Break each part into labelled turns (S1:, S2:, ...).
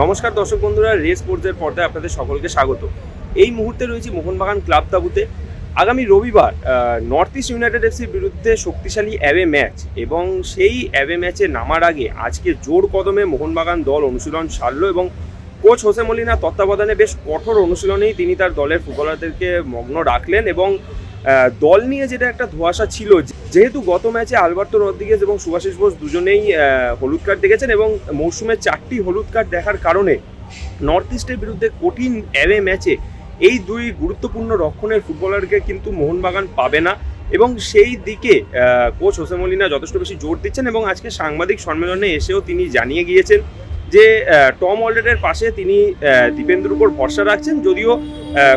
S1: নমস্কার দর্শক বন্ধুরা, রেস স্পোর্টসের পর্দায় আপনাদের সকলকে স্বাগত। এই মুহূর্তে রয়েছে মোহনবাগান ক্লাব তাবুতে। আগামী রবিবার নর্থ ইস্ট ইউনাইটেড এফসির বিরুদ্ধে শক্তিশালী অ্যাওয়ে ম্যাচ এবং সেই অ্যাওয়ে ম্যাচে নামার আগে আজকে জোর কদমে মোহনবাগান দল অনুশীলন সারল এবং কোচ হোসে মলিনা তত্ত্বাবধানে বেশ কঠোর অনুশীলনেই তিনি তার দলের ফুটবলারদেরকে মগ্ন রাখলেন এবং দল নিয়ে যেটা একটা ধোঁয়াশা ছিল, যেহেতু গত ম্যাচে আলবার্তো রদ্রিগেজ এবং সুভাষিস বোস দুজনেই হলুদ কার্ড দেখেছেন এবং মৌসুমে চারটি হলুদ কার্ড দেখার কারণে নর্থ ইস্টের বিরুদ্ধে কঠিন অ্যাওয়ে ম্যাচে এই দুই গুরুত্বপূর্ণ রক্ষণের ফুটবলারকে কিন্তু মোহনবাগান পাবে না এবং সেই দিকে কোচ হোসে মলিনা যথেষ্ট বেশি জোর দিচ্ছেন এবং আজকে সাংবাদিক সম্মেলনে এসেও তিনি জানিয়ে গিয়েছেন যে টম অলরেডের পাশে তিনি দীপেন্দ্র উপর ভরসা রাখছেন, যদিও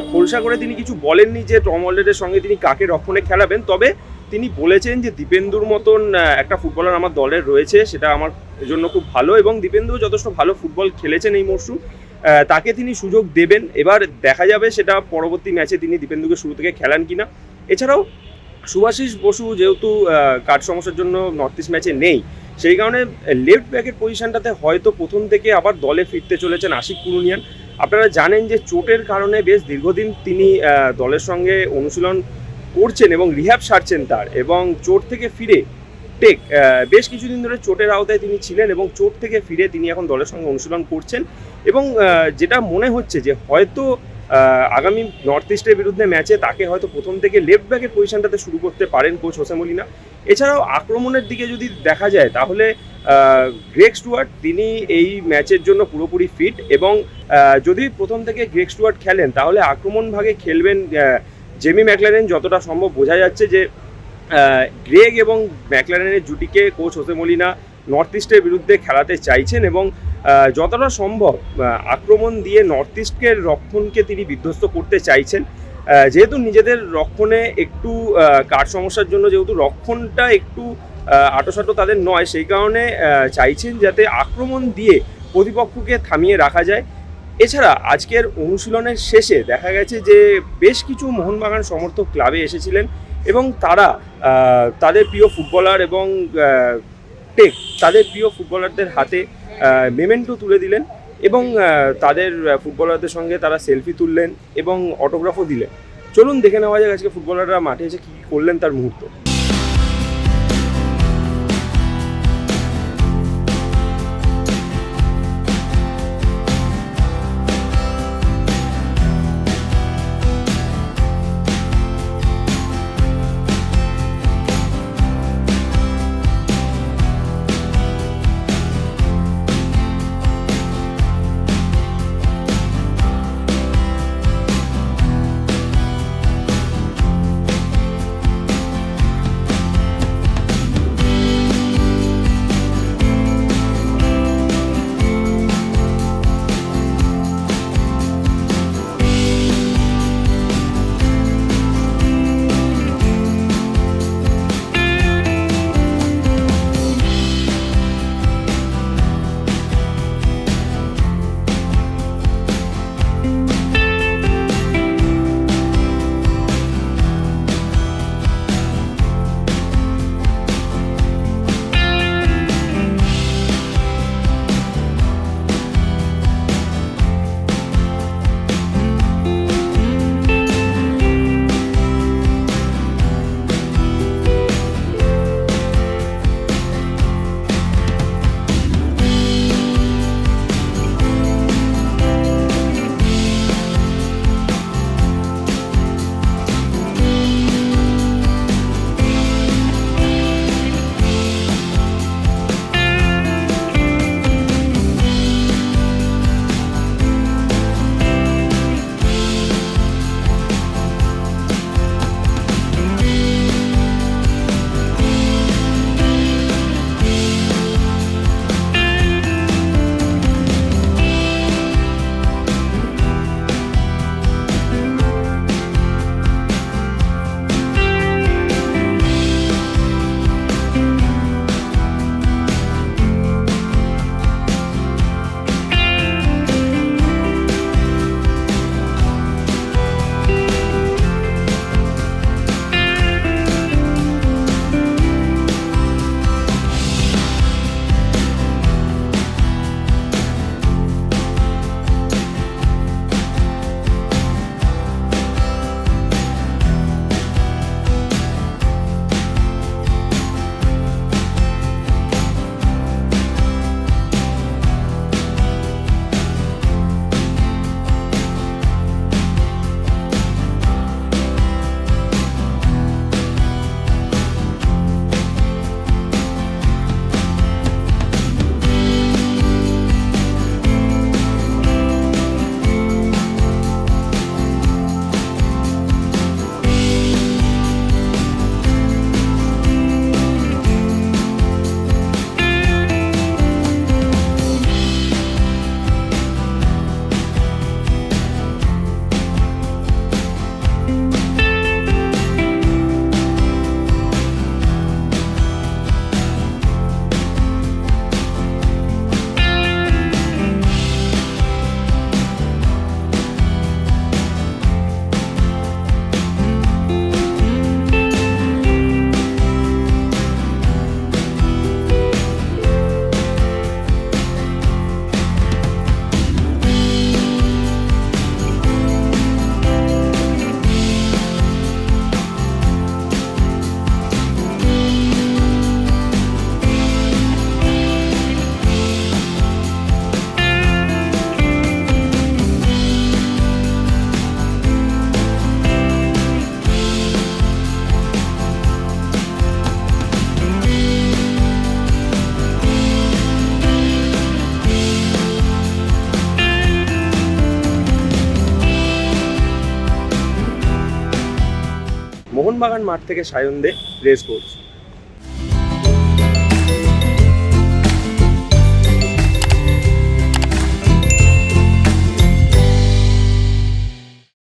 S1: খোলসা করে তিনি কিছু বলেননি যে টম অলরেডের সঙ্গে তিনি কাকে রক্ষণে খেলাবেন, তবে তিনি বলেছেন যে দীপেন্দুর মতন একটা ফুটবলার আমার দলের রয়েছে, সেটা আমার জন্য খুব ভালো এবং দীপেন্দু যথেষ্ট ভালো ফুটবল খেলেছেন এই মরশুম তাকে তিনি সুযোগ দেবেন। এবার দেখা যাবে সেটা পরবর্তী ম্যাচে তিনি দীপেন্দুকে শুরু থেকে খেলান কিনা। এছাড়াও সুভাষিস বসু যেহেতু কাঠ সমস্যার জন্য নর্থ ইস্ট ম্যাচে নেই, সেই কারণে লেফট ব্যাকের পজিশনটাতে হয়তো প্রথম থেকে আবার দলে ফিরতে চলেছেন আশিক কুরুনিয়ান। আপনারা জানেন যে চোটের কারণে বেশ দীর্ঘদিন তিনি দলের সঙ্গে অনুশীলন করছেন এবং রিহ্যাব সারছেন তার এবং চোট থেকে ফিরে টেক বেশ কিছুদিন ধরে চোটের আওতায় তিনি ছিলেন এবং চোট থেকে ফিরে তিনি এখন দলের সঙ্গে অনুশীলন করছেন এবং যেটা মনে হচ্ছে যে হয়তো আগামী নর্থ ইস্টের বিরুদ্ধে ম্যাচে তাকে হয়তো প্রথম থেকে লেফট ব্যাকের পজিশনটাতে শুরু করতে পারেন কোচ হোসেমলিনা এছাড়াও আক্রমণের দিকে যদি দেখা যায়, তাহলে গ্রেগ স্টুয়ার্ট তিনি এই ম্যাচের জন্য পুরোপুরি ফিট এবং যদি প্রথম থেকে গ্রেক স্টুয়ার্ট খেলেন, তাহলে আক্রমণ ভাগে খেলবেন জেমি ম্যাকলারেন যতটা সম্ভব। বোঝা যাচ্ছে যে গ্রেগ এবং ম্যাকলারেনের জুটিকে কোচ হোসে মলিনা নর্থ ইস্টের বিরুদ্ধে খেলাতে চাইছেন এবং যতটা সম্ভব আক্রমণ দিয়ে নর্থ ইস্টকে রক্ষণকে তিনি বিধ্বস্ত করতে চাইছেন। যেহেতু নিজেদের রক্ষণে একটু কার সমস্যার জন্য যেহেতু রক্ষণটা একটু আটোসাটো তাদের নয়, সেই কারণে চাইছেন যাতে আক্রমণ দিয়ে প্রতিপক্ষকে থামিয়ে রাখা যায়। এছাড়া আজকের অনুশীলনের শেষে দেখা গেছে যে বেশ কিছু মোহনবাগান সমর্থক ক্লাবে এসেছিলেন এবং তারা তাদের প্রিয় ফুটবলার এবং টেক, তাদের প্রিয় ফুটবলারদের হাতে মেমেন্টো তুলে দিলেন এবং তাদের ফুটবলারদের সঙ্গে তারা সেলফি তুললেন এবং অটোগ্রাফও দিলেন। চলুন দেখে নেওয়া যাক আজকে ফুটবলাররা মাঠে এসে কী কী করলেন তার মুহূর্ত। মোহনবাগান মাঠ থেকে সায়ন দে রেস কোর্স